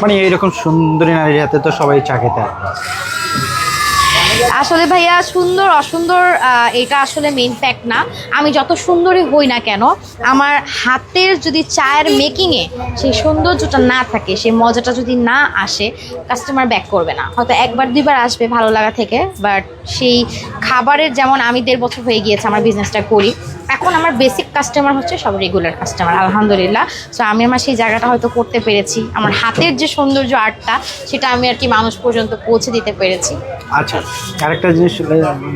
মানে এইরকম সুন্দরী নারীর হাতে তো সবাই চা খেতে আসলে ভাইয়া, সুন্দর, অসুন্দর এটা আসলে মেইন ফ্যাক্ট না। আমি যত সুন্দরী হই না কেন, আমার হাতের যদি চায়ের মেকিংয়ে সেই সৌন্দর্যটা না থাকে, সেই মজাটা যদি না আসে কাস্টমার ব্যাক করবে না। হয়তো একবার, দুইবার আসবে ভালো লাগা থেকে বাট সেই খাবারের যেমন আমি দেড় বছর হয়ে গিয়েছে, আমার বিজনেসটা করি, এখন আমার বেসিক কাস্টমার হচ্ছে সব রেগুলার কাস্টমার আলহামদুলিল্লাহ। সো আমি আমার সেই জায়গাটা হয়তো করতে পেরেছি। আমার হাতের যে সৌন্দর্য আর্টটা সেটা আমি আর কি মানুষ পর্যন্ত পৌঁছে দিতে পেরেছি। আচ্ছা আরেকটা জিনিস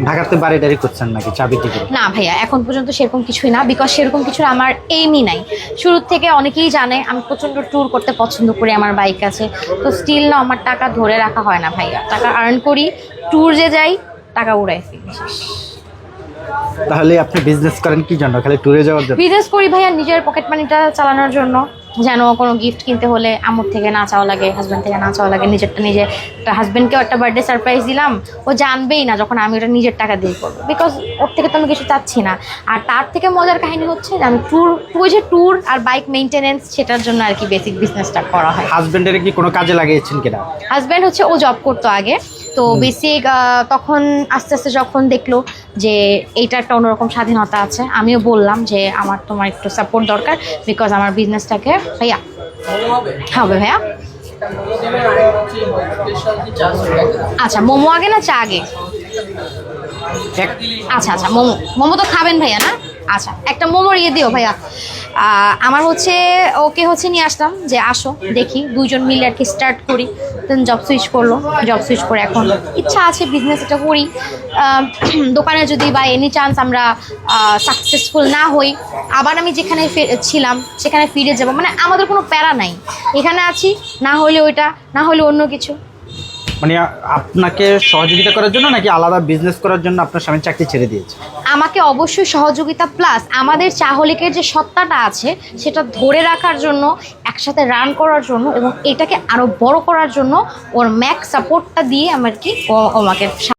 ঢাকাতে বাড়ি টাড়ি করছেন নাকি চা বিক্রি না ভাইয়া এখন পর্যন্ত সেরকম কিছুই না বিকজ সেরকম কিছু আমার এইমই নাই। শুরু থেকে অনেকেই জানে আমি প্রচণ্ড ট্যুর করতে পছন্দ করি আমার বাইক আছে। তো স্টিল না আমার টাকা ধরে রাখা হয় না ভাইয়া। টাকা আর্ন করি ট্যুর যে যাই টাকা উড়াই ফেলি। তাহলে আপনি বিজনেস করেন কি জন্য? খালি ট্যুরে যাওয়ার জন্য? বিজনেস করি ভাইয়া নিজের পকেট মানিটা চালানোর জন্য। যেন কোনো গিফট কিনতে হলে আম্মুর থেকে না চাওয়া লাগে হাজব্যান্ড থেকে না চাওয়া লাগে নিজেরটা নিজে একটা হাজব্যান্ডকেও একটা বার্থডে সারপ্রাইজ দিলাম ও জানবেই না যখন আমি ওটা নিজের টাকা দিয়ে করব। বিকজ ওর থেকে তো আমি কিছু চাচ্ছি না। আর তার থেকে মজার কাহিনী হচ্ছে যে আমি ট্যুর ওই যে ট্যুর আর বাইক মেনটেনেন্স সেটার জন্য আর কি বেসিক বিজনেসটা করা হয়। হাজবেন্ডের কি কোনো কাজে লাগিয়েছেন কিনা? হাজব্যান্ড হচ্ছে ও জব করতো আগে। তো বেসিক তখন আস্তে আস্তে যখন দেখল যে এইটা একটা অন্যরকম স্বাধীনতা আছে। আমিও বললাম যে আমার তোমার একটু সাপোর্ট দরকার বিকজ আমার বিজনেসটাকে ভাইয়া হবে ভাইয়া। আচ্ছা মোমো আগে না চা আগে? আচ্ছা আচ্ছা মোমো মোমো তো খাবেন ভাইয়া না? আচ্ছা একটা মোমোর ইয়ে দিও ভাইয়া। আমার হচ্ছে, ওকে হচ্ছে নিয়ে আসলাম যে আসো, দেখি, দুইজন মিলে আর কি স্টার্ট করি। দেন জব সুইচ করল জব সুইচ করে এখন ইচ্ছা আছে বিজনেস এটা করি। দোকানে যদি বা এনি চান্স আমরা সাকসেসফুল না হই, আবার আমি যেখানে ছিলাম, সেখানে ফিরে যাব মানে আমাদের কোনো প্যারা নাই। এখানে আছি, না হলে ওইটা, না হলে অন্য কিছু। মানে আপনাকে সহযোগিতা করার জন্য নাকি আলাদা বিজনেস করার জন্য আপনার স্বামী চাকরি ছেড়ে দিয়েছে? আমাকে অবশ্যই সহযোগিতা প্লাস আমাদের চাহলিকের যে সত্তাটা আছে, সেটা ধরে রাখার জন্য, একসাথে রান করার জন্য এবং এটাকে আরও বড় করার জন্য ওর ম্যাক সাপোর্টটা দিয়ে আমার কি ও আমাকে